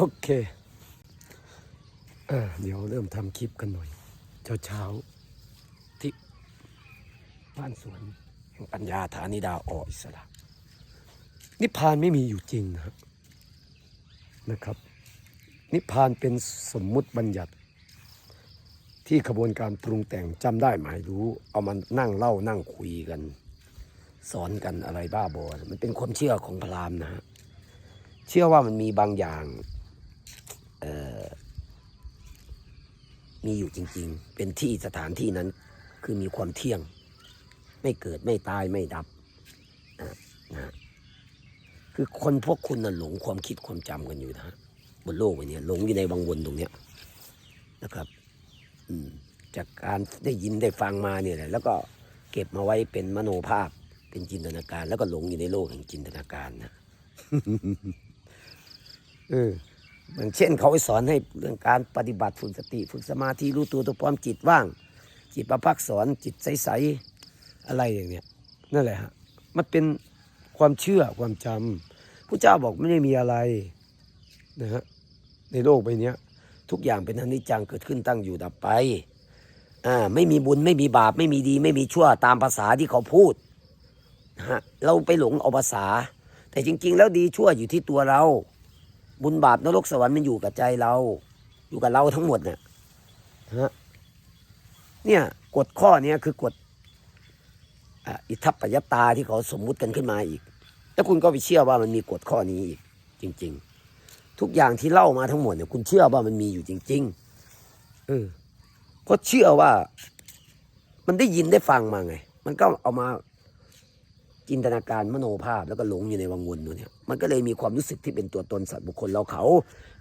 โอเคอ่าเดี๋ยวเริ่มทำคลิปกันหน่อยเช้าเช้าๆที่บ้านสวนแห่งปัญญาฐานิดาออิสระนิพพานไม่มีอยู่จริงนะครับนะครับ นิพพานเป็นสมมุติบัญญัติ ที่ขบวนการปรุงแต่งจำได้ไหมายรู้ เอามานั่งเล่านั่งคุยกัน สอนกันอะไรบ้าบอ มันเป็นความเชื่อของพราหมณ์นะฮะเชื่อว่ามันมีบางอย่าง มีอยู่จริง ๆ เป็นที่สถานที่นั้น คือมีความเที่ยง ไม่เกิดไม่ตายไม่ดับนะนะคือคนพวกคุณน่ะหลงความคิดความจำกันอยู่นะบนโลกใบนี้หลงอยู่ในวังวนตรงเนี้ยนะครับ อืมจากการได้ยินได้ฟังมาเนี่ยแหละแล้วก็เก็บมาไว้เป็นมโนภาพเป็นจินตนาการ แล้วก็หลงอยู่ในโลกแห่งจินตนาการนะเออ อย่างเช่นเขาสอนให้เรื่องการปฏิบัติฝึกสติ ฝึกสมาธิรู้ตัวตัวพร้อมจิตว่าง จิตประพักสอนจิตใสๆอะไรอย่างเนี้ยนั่นแหละฮะมันเป็นความเชื่อความจำพระเจ้าบอกไม่ได้มีอะไรนะฮะในโลกใบนี้ทุกอย่างเป็นอนิจจังเกิดขึ้นตั้งอยู่ดับไปอ่าไม่มีบุญไม่มีบาปไม่มีดี ไม่มีชั่วตามภาษาที่เขาพูดนะฮะเราไปหลงเอาภาษา แต่จริง ๆ แล้วดีชั่วอยู่ที่ตัวเรา บุญบาปนรกสวรรค์มันอยู่กับใจเรา อยู่กับเราทั้งหมดเนี่ยนะฮะเนี่ยกฎข้อเนี้ยคือกฎอิทัปปยตาที่เขาสมมุติกันขึ้นมาอีก แล้วคุณก็ไปเชื่อว่ามันมีกฎข้อนี้อีกจริง ๆ ทุกอย่างที่เล่ามาทั้งหมดเนี่ยคุณเชื่อว่ามันมีอยู่จริงๆเออเพราะเชื่อว่า มันได้ยินได้ฟังมาไง มันก็เอามา จินตนาการมโนภาพแล้วก็หลงอยู่ในวังวนตัวเนี่ยมันก็เลยมีความรู้สึกที่เป็นตัวตนสัตว์บุคคลเราเขา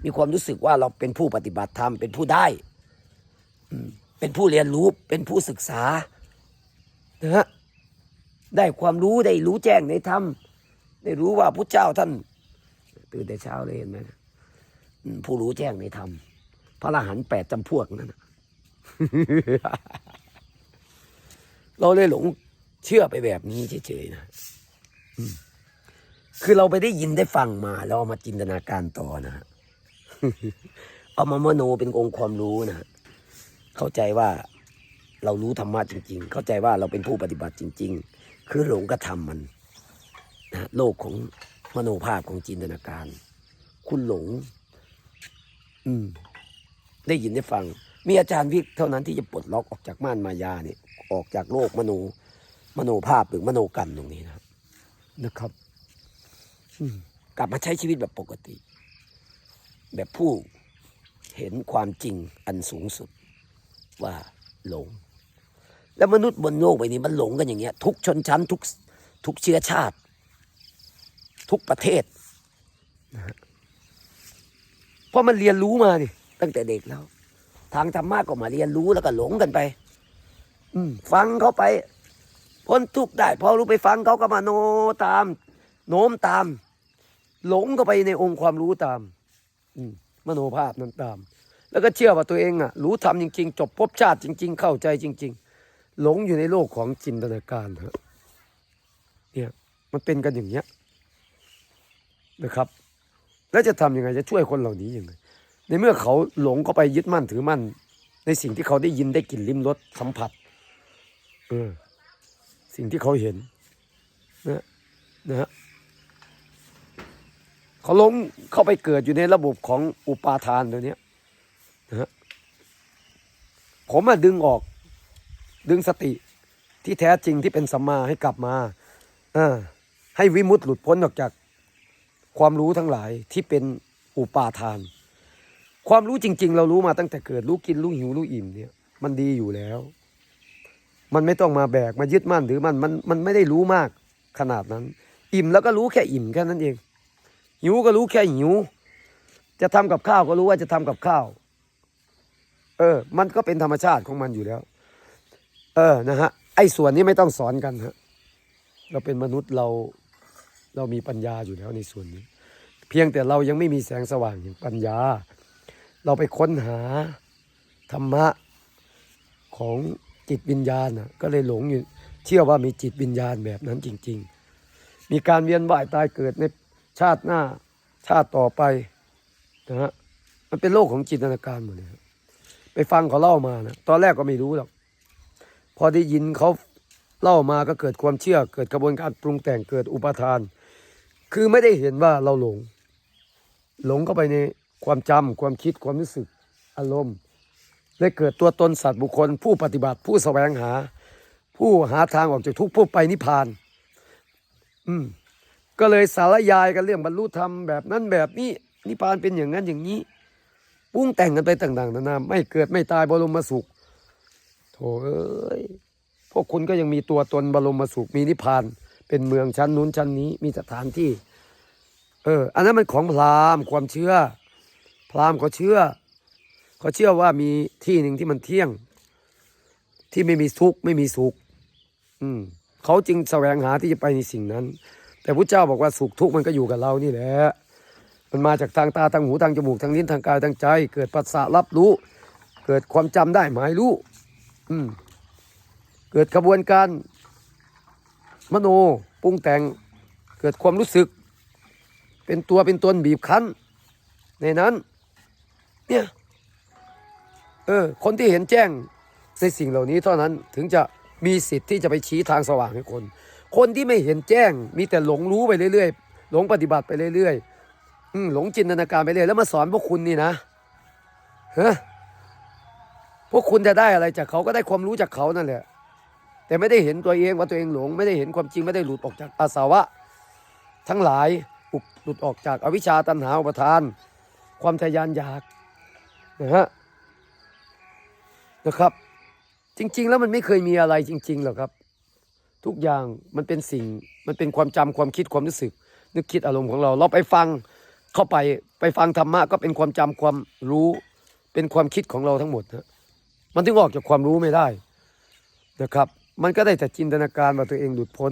มีความรู้สึกว่าเราเป็นผู้ปฏิบัติธรรมเป็นผู้ได้เป็นผู้เรียนรู้เป็นผู้ศึกษานะฮะได้ความรู้ได้รู้แจ้งในธรรมได้รู้ว่าพระเจ้าท่านตื่นแต่เช้าเลยเห็นไหมผู้รู้แจ้งในธรรมพระอรหันต์แปดจำพวกนั้นเราเลยหลง เชื่อไปแบบนี้เฉยๆนะคือเราไปได้ยินได้ฟังมา แล้วเอามาจินตนาการต่อนะฮะเอามามโนเป็นองค์ความรู้นะเข้าใจว่าเรารู้ธรรมะจริง ๆ เข้าใจว่าเราเป็นผู้ปฏิบัติจริง ๆ คือหลงกระทำมันนะฮะโลกของมโนภาพของจินตนาการ คุณหลง อืม ได้ยินได้ฟัง มีอาจารย์วิกเท่านั้นที่จะปลดล็อกออกจากม่านมายาเนี่ย ออกจากโลกมโน มโนภาพหรือมโนกรรมตรงนี้นะครับนะครับอืมกลับมาใช้ชีวิตแบบปกติ แบบผู้เห็นความจริงอันสูงสุดว่าหลง แล้วมนุษย์บนโลกใบนี้มันหลงกันอย่างเงี้ย ทุกชนชั้นทุกทุกเชื้อชาติ ทุกประเทศนะฮะเพราะมันเรียนรู้มานี่ตั้งแต่เด็กแล้ว ทางธรรมะก็มาเรียนรู้แล้วก็หลงกันไป อืมฟังเขาไป พ้นทุกข์ได้ พอรู้ไปฟังเขาก็มาโนตาม โน้มตาม หลงเข้าไปในองค์ความรู้ตาม อืมโนภาพนั้นตาม แล้วก็เชื่อว่าตัวเองอะ รู้ทำจริง ๆ จบภพชาติจริง ๆ เข้าใจจริง ๆ หลงอยู่ในโลกของจินตนาการฮะเนี่ยมันเป็นกันอย่างเงี้ยนะครับ แล้วจะทำยังไงจะช่วยคนเหล่านี้ยังไงในเมื่อเขาหลงเข้าไปยึดมั่นถือมั่น ในสิ่งที่เขาได้ยินได้กลิ่นลิ้มรสสัมผัส เออ สิ่งที่เขาเห็นนะนะฮะเขาหลงเข้าไปเกิดอยู่ในระบบของอุปาทานตัวเนี้ยนะฮะผมอะดึงออก ดึงสติที่แท้จริงที่เป็นสัมมาให้กลับมาอ่าให้วิมุตติหลุดพ้นออกจากความรู้ทั้งหลายที่เป็นอุปาทาน ความรู้จริง ๆ เรารู้มาตั้งแต่เกิด รู้กินรู้หิวรู้อิ่มเนี่ย มันดีอยู่แล้ว มันไม่ต้องมาแบกมายึดมั่นถือมันมันมันไม่ได้รู้มากขนาดนั้น อิ่มแล้วก็รู้แค่อิ่มแค่นั้นเอง หิวก็รู้แค่หิว จะทำกับข้าวก็รู้ว่าจะทำกับข้าว เออ มันก็เป็นธรรมชาติของมันอยู่แล้ว เออนะฮะไอ้ส่วนนี้ไม่ต้องสอนกันฮะเราเป็นมนุษย์เราเรามีปัญญาอยู่แล้วในส่วนนี้ เพียงแต่เรายังไม่มีแสงสว่างแห่างปัญญา เราไปค้นหาธรรมะของ จิตวิญญาณนะก็เลยหลงอยู่เชื่อว่ามีจิตวิญญาณแบบนั้นจริง ๆ มีการเวียนว่ายตายเกิดในชาติหน้าชาติต่อไปนะฮะมันเป็นโลกของจินตนาการหมดเลยครับไปฟังเขาเล่ามานะตอนแรกก็ไม่รู้หรอกพอได้ยินเขาเล่ามาก็เกิดความเชื่อ เกิดกระบวนการปรุงแต่งเกิดอุปทาน คือไม่ได้เห็นว่าเราหลง หลงเข้าไปในความจำความคิดความรู้สึกอารมณ์ เลยเกิดตัวตนสัตว์บุคคล ผู้ปฏิบัติผู้แสวงหา ผู้หาทางออกจากทุกข์ผู้ไปนิพพาน อืมก็เลยสารยายกันเรื่องบรรลุธรรมแบบนั้นแบบนี้นิพพานเป็นอย่างนั้นอย่างนี้ปรุงแต่งกันไปต่างๆนานาไม่เกิดไม่ตายบรมสุขโถเอ้ยพวกคุณก็ยังมีตัวตนบรมสุขมีนิพพาน เป็นเมืองชั้นนู้นชั้นนี้มีสถานที่ เออ อันนั้นมันของพราหมณ์ความเชื่อ พราหมณ์เขาเชื่อ เขาเชื่อว่ามีที่หนึ่งที่มันเที่ยง ที่ไม่มีทุกข์ไม่มีสุข อืมเขาจึงแสวงหาที่จะไปในสิ่งนั้น แต่พระเจ้าบอกว่าสุขทุกข์มันก็อยู่กับเรานี่แหละมันมาจากทางตาทางหูทางจมูกทางลิ้นทางกายทางใจ เกิดปัสสะรับรู้ เกิดความจำได้หมายรู้อืมเกิดกระบวนการ มโนปรุงแต่ง เกิดความรู้สึก เป็นตัวเป็นตนบีบคั้น ในนั้น เนี่ย เออ คนที่เห็นแจ้งในสิ่งเหล่านี้เท่านั้นถึงจะมีสิทธิ์ที่จะไปชี้ทางสว่างให้คน คนที่ไม่เห็นแจ้ง มีแต่หลงรู้ไปเรื่อยๆ หลงปฏิบัติไปเรื่อยๆอืหลงจินตนาการไปเรื่อยแล้วมาสอนพวกคุณนี่นะฮะพวกคุณจะได้อะไรจากเขาก็ได้ความรู้จากเขานั่นแหละ แต่ไม่ได้เห็นตัวเองว่าตัวเองหลง ไม่ได้เห็นความจริงไม่ได้หลุดออกจากอาสาวะ ทั้งหลายหลุดออกจากอวิชชาตัณหาอุปทาน ความทะยานอยากนะฮะ นะครับ จริง ๆ แล้วมันไม่เคยมีอะไรจริง ๆหรอกครับ ทุกอย่างมันเป็นสิ่งมันเป็นความจำความคิดความรู้สึก นึกคิดอารมณ์ของเรา เราไปฟังเข้าไปไปฟังธรรมะก็เป็นความจำความรู้เป็นความคิดของเราทั้งหมดฮะมันถึงออกจากความรู้ไม่ได้นะครับ มันก็ได้แต่จินตนาการว่าตัวเองหลุดพ้น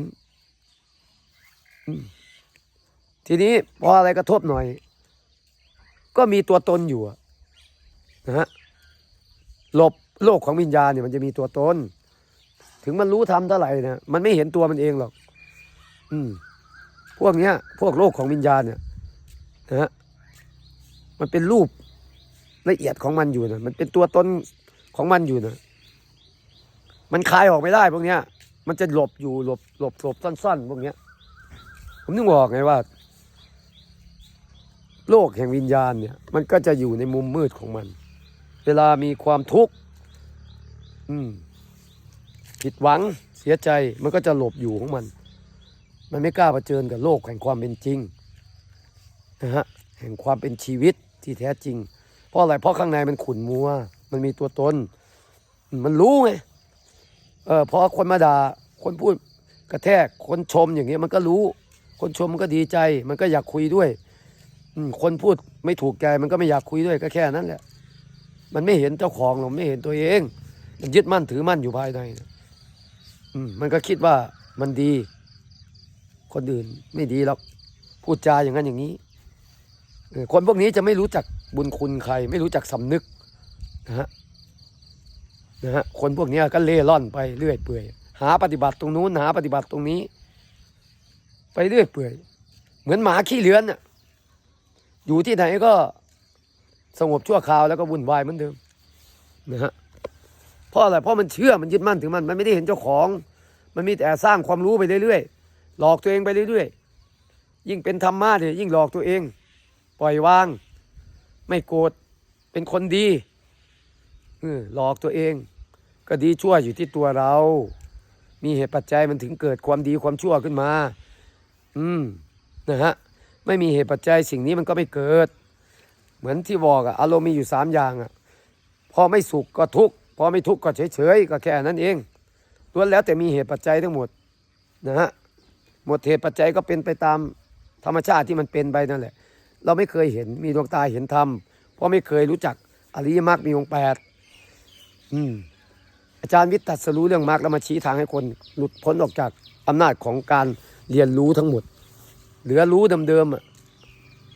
ทีนี้พออะไรกระทบหน่อย ก็มีตัวตนอยู่นะฮะหลบ โลกของวิญญาณเนี่ยมันจะมีตัวตน ถึงมันรู้ทำเท่าไหร่นี่ยมันไม่เห็นตัวมันเองหรอก อืม พวกเนี้ย พวกโลกของวิญญาณเนี่ยนะฮะมันเป็นรูปละเอียดของมันอยู่นะมันเป็นตัวตนของมันอยู่นะมันคลายออกไม่ได้พวกเนี้ย มันจะหลบอยู่หลบหลบหลบสั้นๆพวกเนี้ย ผมนึกบอกไงว่า โลกแห่งวิญญาณเนี่ย มันก็จะอยู่ในมุมมืดของมัน เวลามีความทุกข์ อืม ผิดหวังเสียใจมันก็จะหลบอยู่ของมัน มันไม่กล้าเผชิญกับโลกแห่งความเป็นจริงนะฮะแห่งความเป็นชีวิตที่แท้จริง เพราะอะไรเพราะข้างในมันขุ่นมัว มันมีตัวตน มันรู้ไงเออพอคนมาด่าคนพูดกระแทกคนชมอย่างเงี้ยมันก็รู้ คนชมมันก็ดีใจ มันก็อยากคุยด้วยคนพูดไม่ถูกใจมันก็ไม่อยากคุยด้วยก็แค่นั้นแหละ มันไม่เห็นเจ้าของหรอกไม่เห็นตัวเอง มันยึดมั่นถือมั่นอยู่ภายในอืมมันก็คิดว่ามันดี คนอื่นไม่ดีหรอกพูดจาอย่างนั้นอย่างนี้คนพวกนี้จะไม่รู้จักบุญคุณใคร ไม่รู้จักสำนึกนะฮะนะฮะคนพวกนี้ก็เล่ร่อนไปเรื่อยเปื่อยหาปฏิบัติตรงนู้นหาปฏิบัติตรงนี้ ไปเรื่อยเปื่อย เหมือนหมาขี้เลื้อนน่ะอยู่ที่ไหนก็สงบชั่วคราวแล้วก็วุ่นวายเหมือนเดิมนะฮะ เพราะอะไรเพราะมันเชื่อมันยึดมั่นถึงมันมันไม่ได้เห็นเจ้าของ มันมีแต่สร้างความรู้ไปเรื่อยๆหลอกตัวเองไปเรื่อยๆยิ่งเป็นธรรมะเนี่ยยิ่งหลอกตัวเอง ปล่อยวาง ไม่โกรธเป็นคนดีอหลอกตัวเอง ก็ดีชั่วอยู่ที่ตัวเรา มีเหตุปัจจัยมันถึงเกิดความดีความชั่วขึ้นมา อืมนะฮะไม่มีเหตุปัจจัยสิ่งนี้มันก็ไม่เกิด เหมือนที่บอกอะอารมณ์มีอยู่สามอย่างอะพอไม่สุขก็ทุกข์ พอไม่ทุกข์ก็เฉยๆก็แค่นั้นเองล้วนแล้วแต่มีเหตุปัจจัยทั้งหมดนะฮะหมดเหตุปัจจัยก็เป็นไปตามธรรมชาติที่มันเป็นไปนั่นแหละ เราไม่เคยเห็นมีดวงตาเห็นธรรมเพราะไม่เคยรู้จักอริยมรรคมีองค์แปดอืมอาจารย์วิทย์ตัดสรู้เรื่องมรรคแล้วมาชี้ทางให้คนหลุดพ้นออกจากอำนาจของการเรียนรู้ทั้งหมด เหลือรู้เดิมๆอะ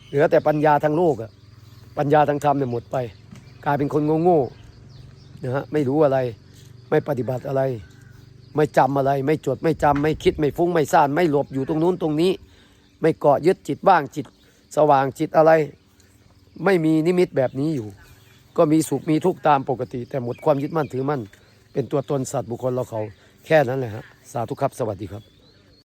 เหลือแต่ปัญญาทางโลกอะปัญญาทางธรรมเนี่ยหมดไป กลายเป็นคนโง่ๆ นะฮะไม่รู้อะไร ไม่ปฏิบัติอะไร ไม่จำอะไร ไม่จดไม่จำไม่คิดไม่ฟุ้งไม่ซ่าน ไม่หลบอยู่ตรงนู้นตรงนี้ ไม่เกาะยึดจิตบ้างจิต สว่างจิตอะไร ไม่มีนิมิตแบบนี้อยู่ ก็มีสุขมีทุกข์ตามปกติ แต่หมดความยึดมั่นถือมั่น เป็นตัวตนสัตว์บุคคลเราเขา แค่นั้นแหละฮะสาธุครับสวัสดีครับ